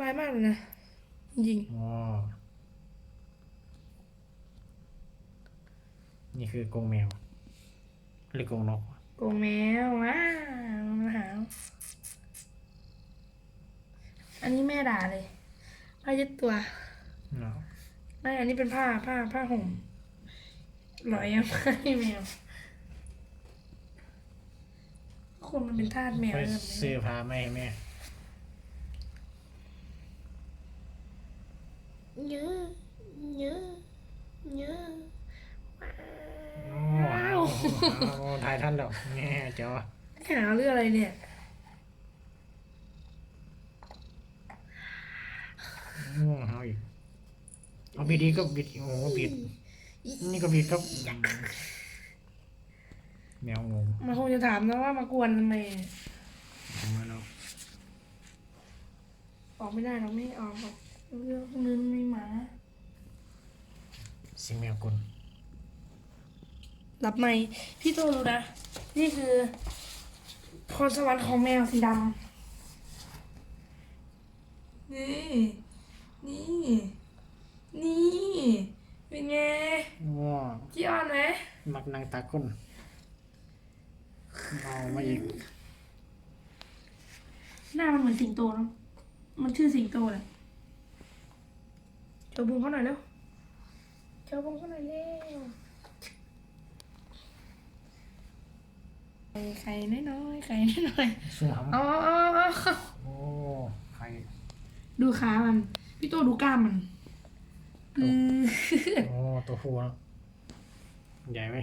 บายมากเลยนะ จริงอ๋อนี่คือกรงแมว หรือกรงนก ๆโกงแมวว้าวมาหาอันนี้แม่ด่าเลยผ้าเย็ดตัวเนาะไม่อันนี้เป็นผ้าผ้าผ้าห่มหลอยยังไม่แมวคนมันเป็นทาสแมวไปแบบซื้นี้อพาไม่ให้แม่ เยอะเยอะเยอะโอ้ว้าวถ่ายท่านแล้วแง่เจ้าหาเรื่องอะไรเนี่ยโอ้เอาอีกเอาบิดอีกก็บิดโอ้บิดนี่ก็บิดครับแมวงงมันคงจะถามนะว่ามากวนทำไมเอามาแล้วออกไม่ได้เราไม่ออกหรอก เรื่องนึงมีหมาเสียงแมวกลรับไหมพี่โตรู้นะ นี่คือพรสวรรค์ของแมวสีดำนี่ นี่ นี่ เป็นไงว้าขี้อ่อนไหมมักนางตาก้นเอามาอีก หน้ามันเหมือนสิงโตเนอะมันชื่อสิงโตแหละ เจ้าบุ้งเขาหน่อยเร็วเจ้าบุ้งเขาหน่อยเร็วไข่ไข่น้อยๆไข่น้อยสวมๆเอาเอาเอาเอาเอาโอ้ใครดูขามัน พี่โตดูกล้ามมันอือ โอ้ตัวฟูเนอะใหญ่ไหม